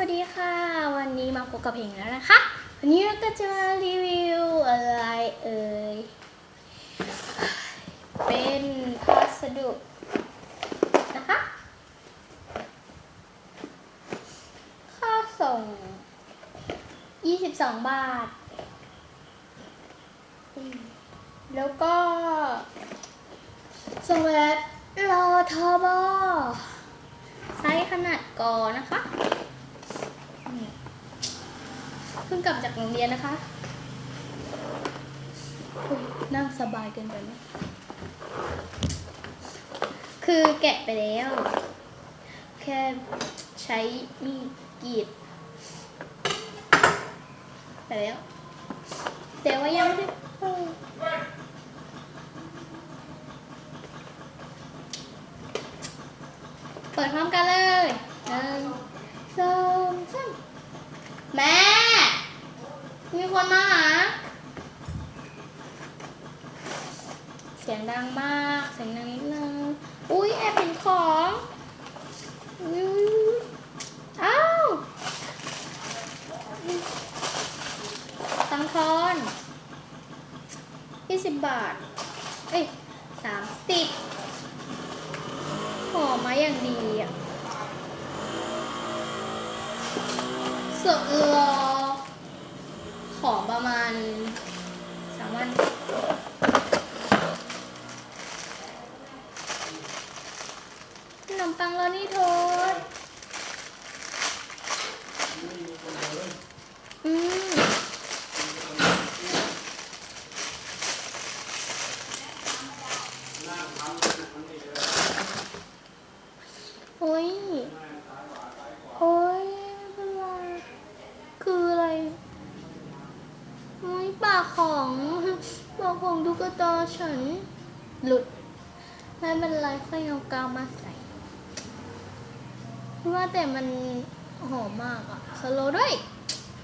วัสดีค่ะ วันนี้มาพบกับเพลงแล้วนะคะ วันนี้เราก็จะมารีวิวอะไรเอ่ย เป็นพัสดุนะคะ ค่าส่ง 22 บาท แล้วก็ ส่งแบบรอทอบอไซส์ขนาดกอนะคะ เพิ่งกลับจากโรงเรียนนะคะนั่งสบายเกินไปไหมคือแกะไปแล้ว แค่ใช้มีดกรีดไปแล้ว แต่ว่ายังไม่ได้เปิดเปิดพร้อมกันเลยหนึ่งสองสามแม่ มีคนมาหา เสียงดังมาก เสียงดังนิดนึง อุ้ยแอบเห็นของอุ้ยอ้าวตังทอนยี่สิบบาท เอ้ยสามสิบห่อมาอย่างดีอะสดรอ ของประมา ณสามวันขนมปังโรนี่โทษอืม โอ้ย โอ้ยไม่เป็นไร คืออะไรโอ้ยปากของ ปากตาฉันหลุด ไม่เป็นไรค่อยเอากาวมาใส่ว่าแต่มันหอมมากอะสโลด้วย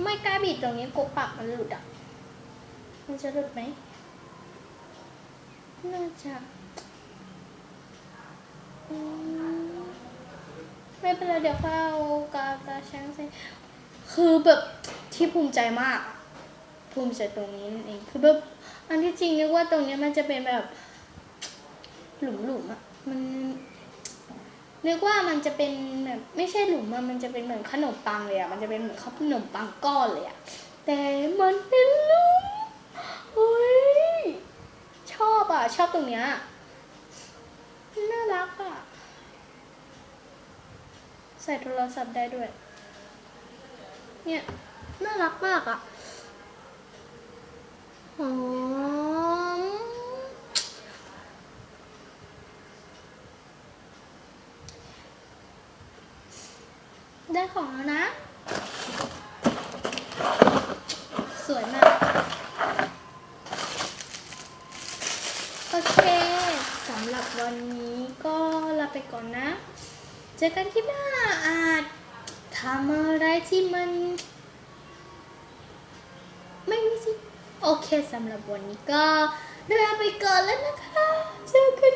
ไม่กล้าบีบตรงนี้กลัวปากมันหลุดอะมันจะหลุดไหมน่าจะมไม่เป็นไรเดี๋ยวเขาเอากาวตาช้างใส่คือแบบที่ภูมิใจมาก ภูมิใจตรงนี้นั่นเองคือแบบอันที่จริงนึกว่าตรงเนี้ยมันจะเป็นแบบหลุมหลุมอะมันนึกว่ามันจะเป็นแบบไม่ใช่หลุมอะมันจะเป็นเหมือนขนมปังเลยอะมันจะเป็นเหมือนข้าวขนมปังก้อนเลยอะแต่มันเป็นหลุมเฮ้ยชอบอะชอบตรงเนี้ยน่ารักอะใส่โทรศัพท์ได้ด้วย เนี่ย น่ารักมากอะ อมได้ของแล้วนะ สวยมาก โอเคสำหรับวันนี้ก็ลาไปก่อนนะ เจอกันคลิปหน้าอาจทำอะไรที่มัน ไม่รู้สิ โอเคสำหรับวันนี้ก็ลาไปก่อนแล้วนะคะ เจอกัน